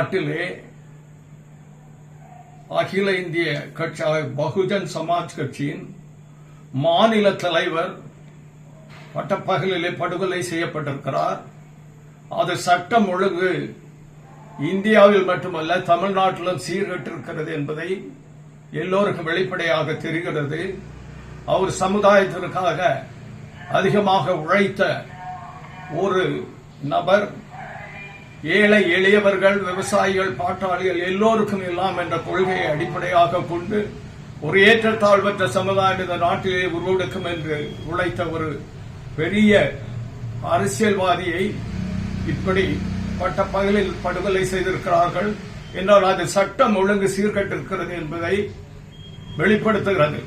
தமிழ்நாட்டிலே அகில இந்திய கட்சி பகுஜன் சமாஜ் கட்சியின் மாநில தலைவர் பட்டப்பகலிலே படுகொலை செய்யப்பட்டிருக்கிறார். அது சட்டம் ஒழுங்கு இந்தியாவில் மட்டுமல்ல தமிழ்நாட்டிலும் சீர்கட்டிருக்கிறது என்பதை எல்லோருக்கும் வெளிப்படையாக தெரிகிறது. அவர் சமுதாயத்திற்காக அதிகமாக உழைத்த ஒரு நபர் ஏழை எளியவர்கள் விவசாயிகள் பாட்டாளிகள் எல்லோருக்கும் எல்லாம் என்ற கொள்கையை அடிப்படையாக கொண்டு ஒரு ஏற்றத்தாழ்வற்ற சமுதாயம் இந்த நாட்டிலே உருவெடுக்கும் என்று உழைத்த ஒரு பெரிய அரசியல்வாதியை இப்படி பட்ட பகலில் படுகொலை செய்திருக்கிறார்கள். என்றால் அது சட்டம் ஒழுங்கு சீர்கட்டிருக்கிறது என்பதை வெளிப்படுத்துகிறது.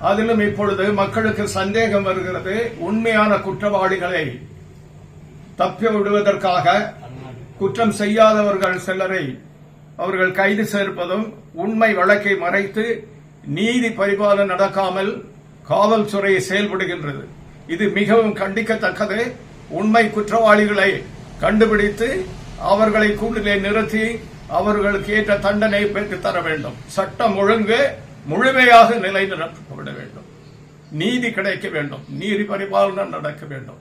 அதிலும் இப்பொழுது மக்களுக்கு சந்தேகம் வருகிறது. உண்மையான குற்றவாளிகளை தப்பி விடுவதற்காக குற்றம் செய்யாதவர்கள் சிலரை அவர்கள் கைது சேர்ப்பதும் உண்மை வழக்கை மறைத்து நீதி பரிபாலனை நடக்காமல் காவல்துறை செயல்படுகின்றது. இது மிகவும் கண்டிக்கத்தக்கது. உண்மை குற்றவாளிகளை கண்டுபிடித்து அவர்களை கூண்டிலே நிறுத்தி அவர்களுக்கு ஏற்ற தண்டனை பெற்றுத் தர வேண்டும். சட்டம் ஒழுங்கு முழுமையாக நிலைநிறுத்தப்பட வேண்டும். நீதி கிடைக்க வேண்டும். நீதி பரிபாலனை நடக்க வேண்டும்.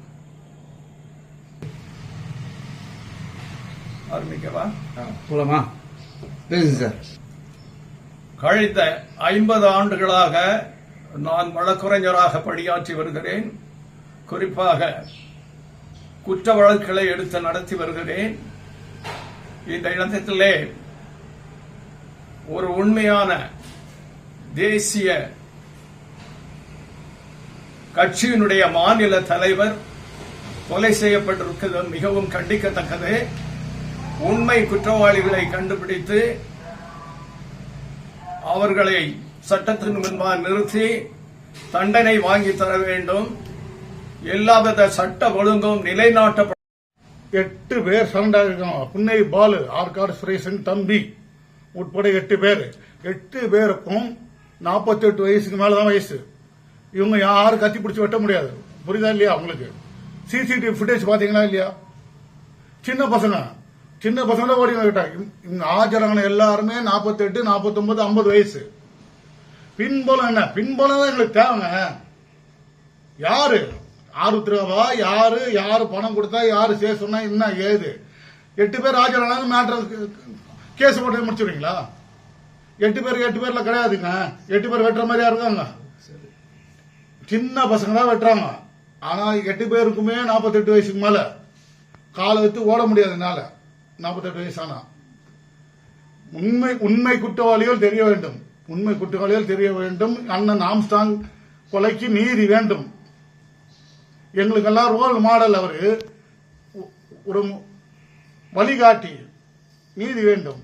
ஆரம்பிக்கவா? போலாமா? பேசுங்க சார். கழித்த ஐம்பது ஆண்டுகளாக நான் வழக்குரைஞராக பணியாற்றி வருகிறேன். குறிப்பாக குற்ற வழக்குகளை எடுத்து நடத்தி வருகிறேன். இந்த இடத்திலே ஒரு உண்மையான தேசிய கட்சியினுடைய மாநில தலைவர் கொலை செய்யப்பட்டிருக்கிறது மிகவும் கண்டிக்கத்தக்கது. உண்மை குற்றவாளிகளை கண்டுபிடித்து அவர்களை சட்டத்தின் முன்பாக நிறுத்தி தண்டனை வாங்கி தர வேண்டும். எல்லாவித சட்ட ஒழுங்கும் நிலைநாட்டப்பட எட்டு பேர் சரண்டா இருக்காங்க புன்னை பாலு ஆர்காடு சுரேசன் தம்பி. உட்பட எட்டு பேர். எட்டு பேருக்கும் 48 வயசுக்கு மேலதான் வயசு. இவங்க யாரும் கத்தி பிடிச்சி வெட்ட முடியாது. புரியுதா இல்லையா உங்களுக்கு? சிசிடிவி ஃபுட்டேஜ் பாத்தீங்களா இல்லையா? சின்ன பசங்க. சின்ன பசங்கள ஓடி வந்துட்டாங்க இவங்க ஆஜரான எல்லாருமே 48 49 ஐம்பது வயசு. பின்புலம் என்ன? பின்புலம் தான் எங்களுக்கு தேவைங்க. யாரு? ஆருத்ரவா யாரு? யாரு பணம் கொடுத்தா யாரு சே சொன்னா என்ன ஏது? எட்டு பேர் ஆஜரானாலும் மேட்ரு கேஸ் போட்டு முடிச்சிடுவீங்களா? எட்டு பேர் எட்டு பேர்ல கிடையாதுங்க. எட்டு பேர் வெட்டுற மாதிரியா இருக்காங்க. சின்ன பசங்க தான் வெட்டுறாங்க. ஆனா எட்டு பேருக்குமே 48 வயசுக்கு மேல. காலை வைத்து ஓட முடியாதுனால 48 வயசானா உண்மை உண்மை குற்றவாளிகள் தெரிய வேண்டும். உண்மை குற்றவாளிகள் தெரிய வேண்டும். அண்ணன் ஆம்ஸ்டாங் கொலைக்கு நீதி வேண்டும். எங்களுக்கெல்லாம் ரோல் மாடல் அவரு. ஒரு வழிகாட்டி. நீதி வேண்டும்.